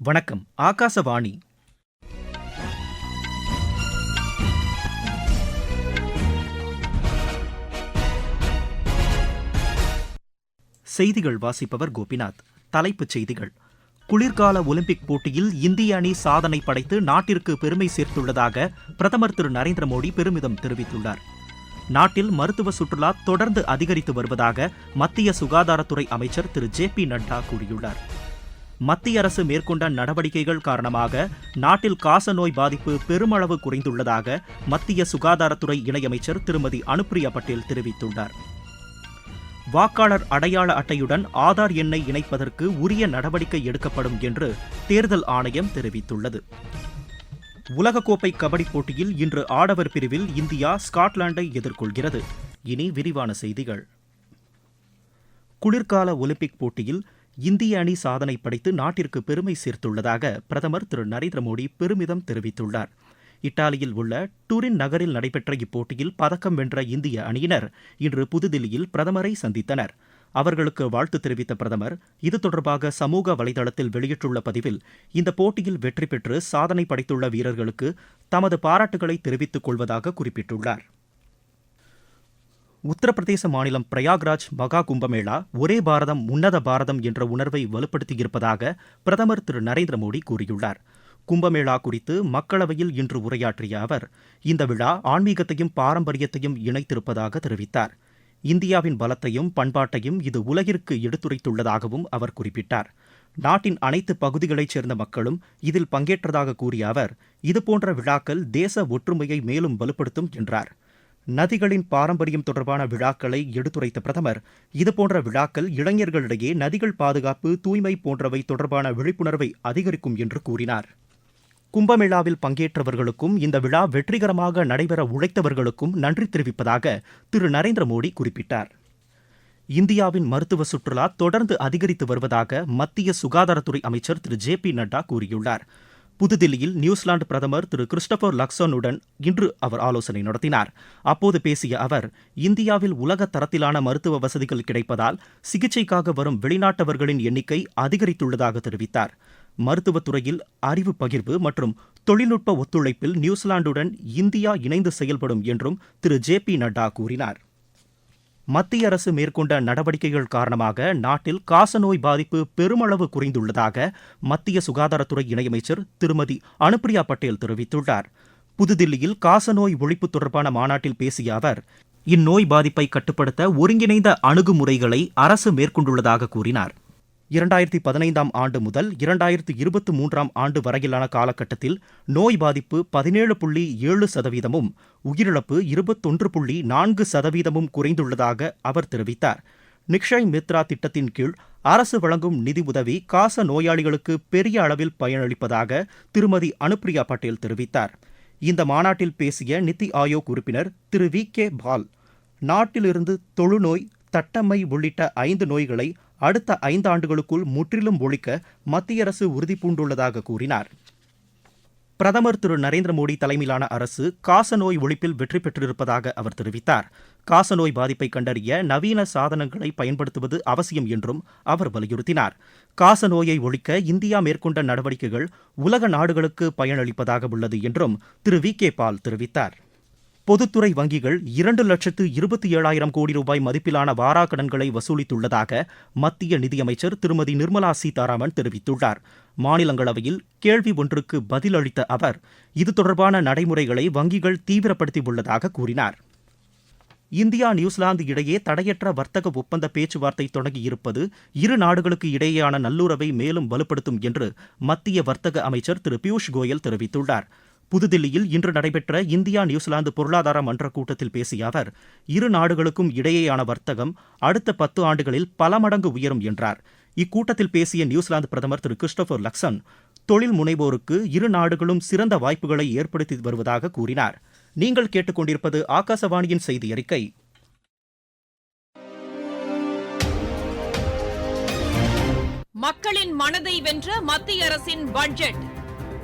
வணக்கம் ஆகாசவாணி. செய்திகள் வாசிப்பவர் கோபிநாத். தலைப்புச் செய்திகள். குளிர்கால ஒலிம்பிக் போட்டியில் இந்திய அணி சாதனை படைத்து நாட்டிற்கு பெருமை சேர்த்துள்ளதாக பிரதமர் திரு நரேந்திர மோடி பெருமிதம் தெரிவித்துள்ளார். நாட்டில் மருத்துவ சுற்றுலா தொடர்ந்து அதிகரித்து வருவதாக மத்திய சுகாதாரத்துறை அமைச்சர் திரு ஜே பி நட்டா கூறியுள்ளார். மத்திய அரசு மேற்கொண்ட நடவடிக்கைகள் காரணமாக நாட்டில் காசநோய் பாதிப்பு பெருமளவு குறைந்துள்ளதாக மத்திய சுகாதாரத்துறை இணையமைச்சர் திருமதி அனுப்பிரியா பட்டேல் தெரிவித்துள்ளார். வாக்காளர் அடையாள அட்டையுடன் ஆதார் எண்ணை இணைப்பதற்கு உரிய நடவடிக்கை எடுக்கப்படும் என்று தேர்தல் ஆணையம் தெரிவித்துள்ளது. உலகக்கோப்பை கபடி போட்டியில் இன்று ஆடவர் பிரிவில் இந்தியா ஸ்காட்லாண்டை எதிர்கொள்கிறது. இனி விரிவான செய்திகள். குளிர்கால ஒலிம்பிக் போட்டியில் இந்திய அணி சாதனை படைத்து நாட்டிற்கு பெருமை சேர்த்துள்ளதாக பிரதமர் திரு நரேந்திர மோடி பெருமிதம் தெரிவித்துள்ளார். இத்தாலியில் உள்ள டூரின் நகரில் நடைபெற்ற இப்போட்டியில் பதக்கம் வென்ற இந்திய அணியினர் இன்று புதுதில்லியில் பிரதமரை சந்தித்தனர். அவர்களுக்கு வாழ்த்து தெரிவித்த பிரதமர் இது தொடர்பாக சமூக வலைதளத்தில் வெளியிட்டுள்ள பதிவில் இந்த போட்டியில் வெற்றி பெற்று சாதனை படைத்துள்ள வீரர்களுக்கு தமது பாராட்டுகளை தெரிவித்துக் கொள்வதாக குறிப்பிட்டுள்ளார். உத்தரப்பிரதேச மாநிலம் பிரயாக்ராஜ் மகா கும்பமேளா ஒரே பாரதம் உன்னத பாரதம் என்ற உணர்வை வலுப்படுத்தியிருப்பதாக பிரதமர் திரு. நரேந்திர மோடி கூறியுள்ளார். கும்பமேளா குறித்து மக்களவையில் இன்று உரையாற்றிய அவர் இந்த விழா ஆன்மீகத்தையும் பாரம்பரியத்தையும் இணைத்திருப்பதாக தெரிவித்தார். இந்தியாவின் பலத்தையும் பண்பாட்டையும் இது உலகிற்கு எடுத்துரைத்துள்ளதாகவும் அவர் குறிப்பிட்டார். நாட்டின் அனைத்து பகுதிகளைச் சேர்ந்த மக்களும் இதில் பங்கேற்றதாக கூறிய அவர் இதுபோன்ற விழாக்கள் தேச ஒற்றுமையை மேலும் வலுப்படுத்தும் என்றார். நதிகளின் பாரம்பரியம் தொடர்பான விழாக்களை எடுத்துரைத்த பிரதமர் இதுபோன்ற விழாக்கள் இளைஞர்களிடையே நதிகள் பாதுகாப்பு தூய்மை போன்றவை தொடர்பான விழிப்புணர்வை அதிகரிக்கும் என்று கூறினார். கும்பமேளாவில் பங்கேற்றவர்களுக்கும் இந்த விழா வெற்றிகரமாக நடைபெற உழைத்தவர்களுக்கும் நன்றி தெரிவிப்பதாக திரு. நரேந்திர மோடி குறிப்பிட்டார். இந்தியாவின் மருத்துவ சுற்றுலா தொடர்ந்து அதிகரித்து வருவதாக மத்திய சுகாதாரத்துறை அமைச்சர் திரு. ஜே பி நட்டா கூறியுள்ளார். புதுதில்லியில் நியூசிலாந்து பிரதமர் திரு கிறிஸ்டபர் லக்சனுடன் இன்று அவர் ஆலோசனை நடத்தினார். அப்போது பேசிய அவர் இந்தியாவில் உலக தரத்திலான மருத்துவ வசதிகள் கிடைப்பதால் சிகிச்சைக்காக வரும் வெளிநாட்டவர்களின் எண்ணிக்கை அதிகரித்துள்ளதாக தெரிவித்தார். மருத்துவத்துறையில் அறிவு பகிர்வு மற்றும் தொழில்நுட்ப ஒத்துழைப்பில் நியூசிலாந்துடன் இந்தியா இணைந்து செயல்படும் என்றும் திரு ஜே பி நட்டா கூறினார். மத்திய அரசு மேற்கொண்ட நடவடிக்கைகள் காரணமாக நாட்டில் காசநோய் பாதிப்பு பெருமளவு குறைந்துள்ளதாக மத்திய சுகாதாரத்துறை இணையமைச்சர் திருமதி அனுப்பிரியா பட்டேல் தெரிவித்துள்ளார். புதுதில்லியில் காசநோய் ஒழிப்பு தொடர்பான மாநாட்டில் பேசிய அவர் இந்நோய் பாதிப்பை கட்டுப்படுத்த ஒருங்கிணைந்த அணுகுமுறைகளை அரசு மேற்கொண்டுள்ளதாக கூறினார். இரண்டாயிரத்தி பதினைந்தாம் ஆண்டு முதல் இரண்டாயிரத்தி இருபத்தி மூன்றாம் ஆண்டு வரையிலான காலகட்டத்தில் நோய் பாதிப்பு பதினேழு புள்ளி ஏழு சதவீதமும் உயிரிழப்பு இருபத்தொன்று புள்ளி நான்கு சதவீதமும் குறைந்துள்ளதாக அவர் தெரிவித்தார். நிக்ஷய் மித்ரா திட்டத்தின் கீழ் அரசு வழங்கும் நிதி உதவி காச நோயாளிகளுக்கு பெரிய அளவில் பயனளிப்பதாக திருமதி அனுப்பிரியா பட்டேல் தெரிவித்தார். இந்த மாநாட்டில் பேசிய நித்தி ஆயோக் உறுப்பினர் திரு வி கே பால் நாட்டிலிருந்து தொழுநோய் தட்டம்மை உள்ளிட்ட ஐந்து நோய்களை அடுத்த ஐந்தாண்டுகளுக்குள் முற்றிலும் ஒழிக்க மத்திய அரசு உறுதிபூண்டுள்ளதாக கூறினார். பிரதமர் திரு நரேந்திர மோடி தலைமையிலான அரசு காசநோய் ஒழிப்பில் வெற்றி பெற்றிருப்பதாக அவர் தெரிவித்தார். காசநோய் பாதிப்பை கண்டறிய நவீன சாதனங்களை பயன்படுத்துவது அவசியம் என்றும் அவர் வலியுறுத்தினார். காசநோயை ஒழிக்க இந்தியா மேற்கொண்ட நடவடிக்கைகள் உலக நாடுகளுக்கு பயனளிப்பதாக உள்ளது என்றும் திரு வி கே பால் தெரிவித்தார். பொதுத்துறை வங்கிகள் இரண்டு லட்சத்து இருபத்தி ஏழாயிரம் கோடி ரூபாய் மதிப்பிலான வாராக்கடன்களை வசூலித்துள்ளதாக மத்திய நிதியமைச்சர் திருமதி நிர்மலா சீதாராமன் தெரிவித்துள்ளார். மாநிலங்களவையில் கேள்வி ஒன்றுக்கு பதிலளித்த அவர் இது தொடர்பான நடைமுறைகளை வங்கிகள் தீவிரப்படுத்தியுள்ளதாக கூறினார். இந்தியா நியூசிலாந்து இடையே தடையற்ற வர்த்தக ஒப்பந்த பேச்சுவார்த்தை தொடங்கியிருப்பது இரு நாடுகளுக்கு இடையேயான நல்லுறவை மேலும் வலுப்படுத்தும் என்று மத்திய வர்த்தக அமைச்சர் திரு பியூஷ் கோயல் தெரிவித்துள்ளார். புதுதில்லியில் இன்று நடைபெற்ற இந்தியா நியூசிலாந்து பொருளாதார மன்ற கூட்டத்தில் பேசிய அவர் இரு நாடுகளுக்கும் இடையேயான வர்த்தகம் அடுத்த பத்து ஆண்டுகளில் பல மடங்கு உயரும் என்றார். இக்கூட்டத்தில் பேசிய நியூசிலாந்து பிரதமர் திரு கிறிஸ்டோபர் லக்சன் தொழில் முனைவோருக்கு இரு நாடுகளும் சிறந்த வாய்ப்புகளை ஏற்படுத்தி வருவதாக கூறினார். நீங்கள் கேட்டுக்கொண்டிருப்பது ஆகாசவாணியின் செய்தி அறிக்கை. மக்களின் மனதை வென்ற மத்திய அரசின் பட்ஜெட்.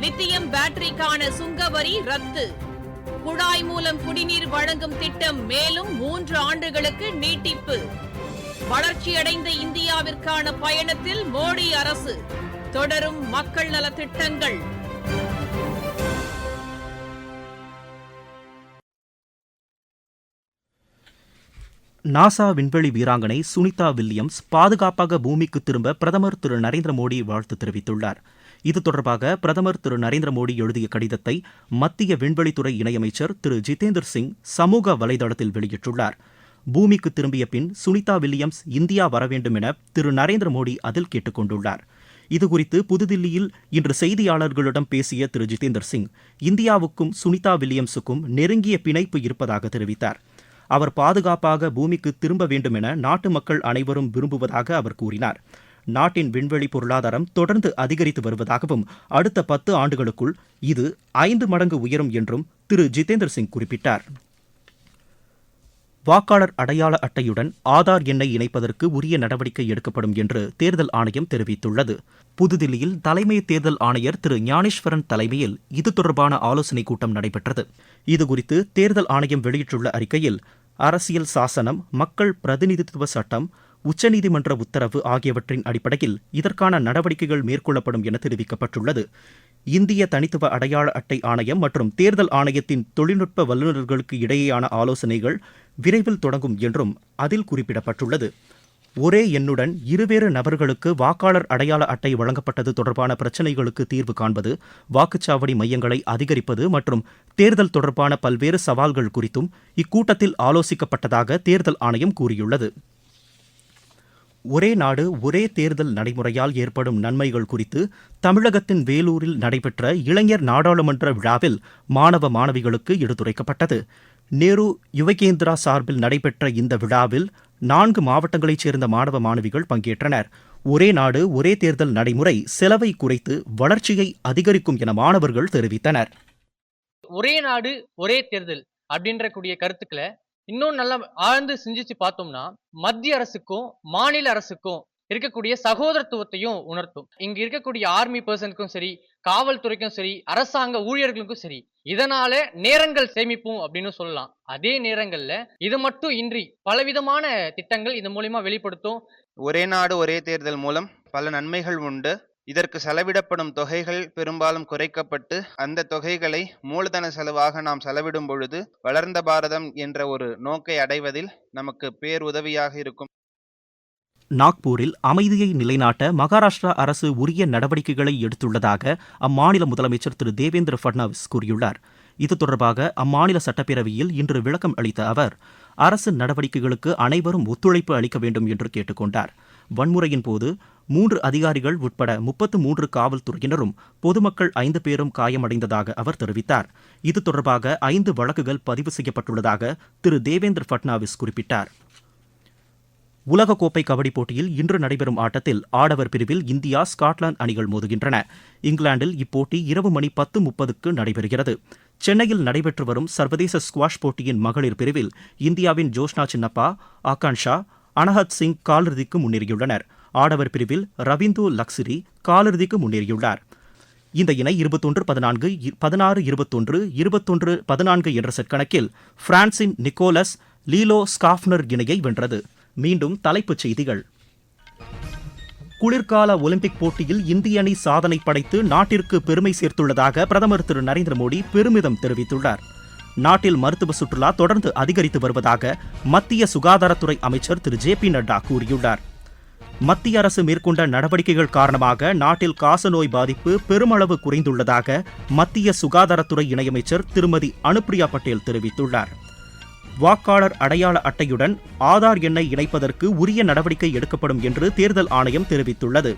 லித்தியம் பேட்டரிக்கான சுங்கவரி ரத்து. குழாய் மூலம் குடிநீர் வழங்கும் திட்டம் மேலும் மூன்று ஆண்டுகளுக்கு நீட்டிப்பு. வளர்ச்சியடைந்த இந்தியாவிற்கான பயணத்தில் மோடி அரசு. தொடரும் மக்கள் நல திட்டங்கள். நாசா விண்வெளி வீராங்கனை சுனிதா வில்லியம்ஸ் பாதுகாப்பாக பூமிக்கு திரும்ப பிரதமர் திரு நரேந்திர மோடி வாழ்த்து தெரிவித்துள்ளார். இது தொடர்பாக பிரதமர் திரு நரேந்திர மோடி எழுதிய கடிதத்தை மத்திய விண்வெளித்துறை இணையமைச்சர் திரு ஜிதேந்திர சிங் சமூக வலைதளத்தில் வெளியிட்டுள்ளார். பூமிக்கு திரும்பிய பின் சுனிதா வில்லியம்ஸ் இந்தியா வர வேண்டும் என திரு நரேந்திர மோடி அதில் கேட்டுக் கொண்டுள்ளார். இதுகுறித்து புதுதில்லியில் இன்று செய்தியாளர்களிடம் பேசிய திரு ஜிதேந்தர் சிங் இந்தியாவுக்கும் சுனிதா வில்லியம்ஸுக்கும் நெருங்கிய பிணைப்பு இருப்பதாக தெரிவித்தார். அவர் பாதுகாப்பாக பூமிக்கு திரும்ப வேண்டும் என நாட்டு மக்கள் அனைவரும் விரும்புவதாக அவர் கூறினார். நாட்டின் விண்வெளி பொருளாதாரம் தொடர்ந்து அதிகரித்து வருவதாகவும் அடுத்த பத்து ஆண்டுகளுக்குள் இது ஐந்து மடங்கு உயரும் என்றும் திரு. ஜிதேந்திர சிங் குறிப்பிட்டார். வாக்காளர் அடையாள அட்டையுடன் ஆதார் எண்ணை இணைப்பதற்கு உரிய நடவடிக்கை எடுக்கப்படும் என்று தேர்தல் ஆணையம் தெரிவித்துள்ளது. புதுதில்லியில் தலைமை தேர்தல் ஆணையர் திரு. ஞானேஸ்வரன் தலைமையில் இது தொடர்பான ஆலோசனைக் கூட்டம் நடைபெற்றது. இதுகுறித்து தேர்தல் ஆணையம் வெளியிட்டுள்ள அறிக்கையில் அரசியல் சாசனம் மக்கள் பிரதிநிதித்துவ சட்டம் உச்சநீதிமன்ற உத்தரவு ஆகியவற்றின் அடிப்படையில் இதற்கான நடவடிக்கைகள் மேற்கொள்ளப்படும் என தெரிவிக்கப்பட்டுள்ளது. இந்திய தனித்துவ அடையாள அட்டை ஆணையம் மற்றும் தேர்தல் ஆணையத்தின் தொழில்நுட்ப வல்லுநர்களுக்கு இடையேயான ஆலோசனைகள் விரைவில் தொடங்கும் என்றும் அதில் குறிப்பிடப்பட்டுள்ளது. ஒரே எண்ணுடன் இருவேறு நபர்களுக்கு வாக்காளர் அடையாள அட்டை வழங்கப்பட்டது தொடர்பான பிரச்சினைகளுக்கு தீர்வு காண்பது வாக்குச்சாவடி மையங்களை அதிகரிப்பது மற்றும் தேர்தல் தொடர்பான பல்வேறு சவால்கள் குறித்தும் இக்கூட்டத்தில் ஆலோசிக்கப்பட்டதாக தேர்தல் ஆணையம் கூறியுள்ளது. ஒரே நாடு ஒரே தேர்தல் நடைமுறையால் ஏற்படும் நன்மைகள் குறித்து தமிழகத்தின் வேலூரில் நடைபெற்ற இளைஞர் நாடாளுமன்ற விழாவில் மாணவ மாணவிகளுக்கு எடுத்துரைக்கப்பட்டது. நேரு யுவகேந்திரா சார்பில் நடைபெற்ற இந்த விழாவில் நான்கு மாவட்டங்களைச் சேர்ந்த மாணவ மாணவிகள் பங்கேற்றனர். ஒரே நாடு ஒரே தேர்தல் நடைமுறை செலவை குறைத்து வளர்ச்சியை அதிகரிக்கும் என மாணவர்கள் தெரிவித்தனர். ஒரே நாடு ஒரே தேர்தல் அப்படின்ற கூடிய கருத்துக்களை இன்னும் நல்லா ஆழ்ந்து சிந்திச்சு பார்த்தோம்னா மத்திய அரசுக்கும் மாநில அரசுக்கும் இருக்கக்கூடிய சகோதரத்துவத்தையும் உணர்த்தும். இங்க இருக்கக்கூடிய ஆர்மி பர்சனுக்கும் சரி காவல்துறைக்கும் சரி அரசாங்க ஊழியர்களுக்கும் சரி இதனால நேரங்கள் சேமிப்போம் அப்படின்னு சொல்லலாம். அதே நேரங்கள்ல இது மட்டும் இன்றி பலவிதமான திட்டங்கள் இது மூலியமா வெளிப்படுத்தும். ஒரே நாடு ஒரே தேர்தல் மூலம் பல நன்மைகள் உண்டு. இதற்கு செலவிடப்படும் தொகைகள் பெரும்பாலும் குறைக்கப்பட்டு அந்த தொகைகளை மூலதன செலவாக நாம் செலவிடும் பொழுது வளர்ந்த பாரதம் என்ற ஒரு நோக்கை அடைவதில் நமக்கு பேருதவியாக இருக்கும். நாக்பூரில் அமைதியை நிலைநாட்ட மகாராஷ்டிரா அரசு உரிய நடவடிக்கைகளை எடுத்துள்ளதாக அம்மாநில முதலமைச்சர் திரு. தேவேந்திர ஃபட்னாவிஸ் கூறியுள்ளார். இது தொடர்பாக அம்மாநில சட்டப்பேரவையில் இன்று விளக்கம் அளித்த அவர் அரசு நடவடிக்கைகளுக்கு அனைவரும் ஒத்துழைப்பு அளிக்க வேண்டும் என்று கேட்டுக்கொண்டார். வன்முறையின் போது மூன்று அதிகாரிகள் உட்பட முப்பத்து மூன்று காவல்துறையினரும் பொதுமக்கள் ஐந்து பேரும் காயமடைந்ததாக அவர் தெரிவித்தார். இது தொடர்பாக ஐந்து வழக்குகள் பதிவு செய்யப்பட்டுள்ளதாக திரு. தேவேந்திர பட்னாவிஸ் குறிப்பிட்டார். உலகக்கோப்பை கபடி போட்டியில் இன்று நடைபெறும் ஆட்டத்தில் ஆடவர் பிரிவில் இந்தியா ஸ்காட்லாந்து அணிகள் மோதுகின்றன. இங்கிலாந்தில் இப்போட்டி இரவு மணி பத்து முப்பதுக்கு நடைபெறுகிறது. சென்னையில் நடைபெற்று வரும் சர்வதேச ஸ்குவாஷ் போட்டியின் மகளிர் பிரிவில் இந்தியாவின் ஜோஷ்னா சின்னப்பா ஆகான்ஷா அனஹத் சிங் காலிறுதிக்கு முன்னேறியுள்ளனர். ஆடவர் பிரிவில் ரவீந்து லக்ஸரி காலிறுதிக்கு முன்னேறியுள்ளார். இந்த இணை இருபத்தொன்று பதினான்கு பதினாறு இருபத்தொன்று இருபத்தொன்று பதினான்கு என்ற செட் கணக்கில் பிரான்சின் நிக்கோலஸ் லீலோ ஸ்காஃப்னர் இணையை வென்றது. மீண்டும் தலைப்புச் செய்திகள். குளிர்கால ஒலிம்பிக் போட்டியில் இந்திய அணி சாதனை படைத்து நாட்டிற்கு பெருமை சேர்த்துள்ளதாக பிரதமர் திரு நரேந்திர மோடி பெருமிதம் தெரிவித்துள்ளார். நாட்டில் மருத்துவ சுற்றுலா தொடர்ந்து அதிகரித்து வருவதாக மத்திய சுகாதாரத்துறை அமைச்சர் திரு ஜே பி நட்டா கூறியுள்ளார். மத்திய அரசு மேற்கொண்ட நடவடிக்கைகள் காரணமாக நாட்டில் காசநோய் பாதிப்பு பெருமளவு குறைந்துள்ளதாக மத்திய சுகாதாரத்துறை இணையமைச்சர் திருமதி அனுப்பிரியா பட்டேல் தெரிவித்துள்ளார். வாக்காளர் அடையாள அட்டையுடன் ஆதார் எண்ணை இணைப்பதற்கு உரிய நடவடிக்கை எடுக்கப்படும் என்று தேர்தல் ஆணையம் தெரிவித்துள்ளது.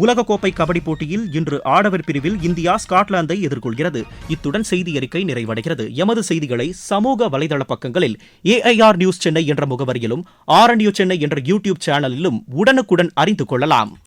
உலகக்கோப்பை கபடி போட்டியில் இன்று ஆடவர் பிரிவில் இந்தியா ஸ்காட்லாந்தை எதிர்கொள்கிறது. இத்துடன் செய்தி அறிக்கை நிறைவடைகிறது. எமது செய்திகளை சமூக வலைதள பக்கங்களில் ஏஐஆர் நியூஸ் சென்னை என்ற முகவரியிலும் ஆர் சென்னை என்ற யூடியூப் சேனலிலும் உடனுக்குடன் அறிந்து கொள்ளலாம்.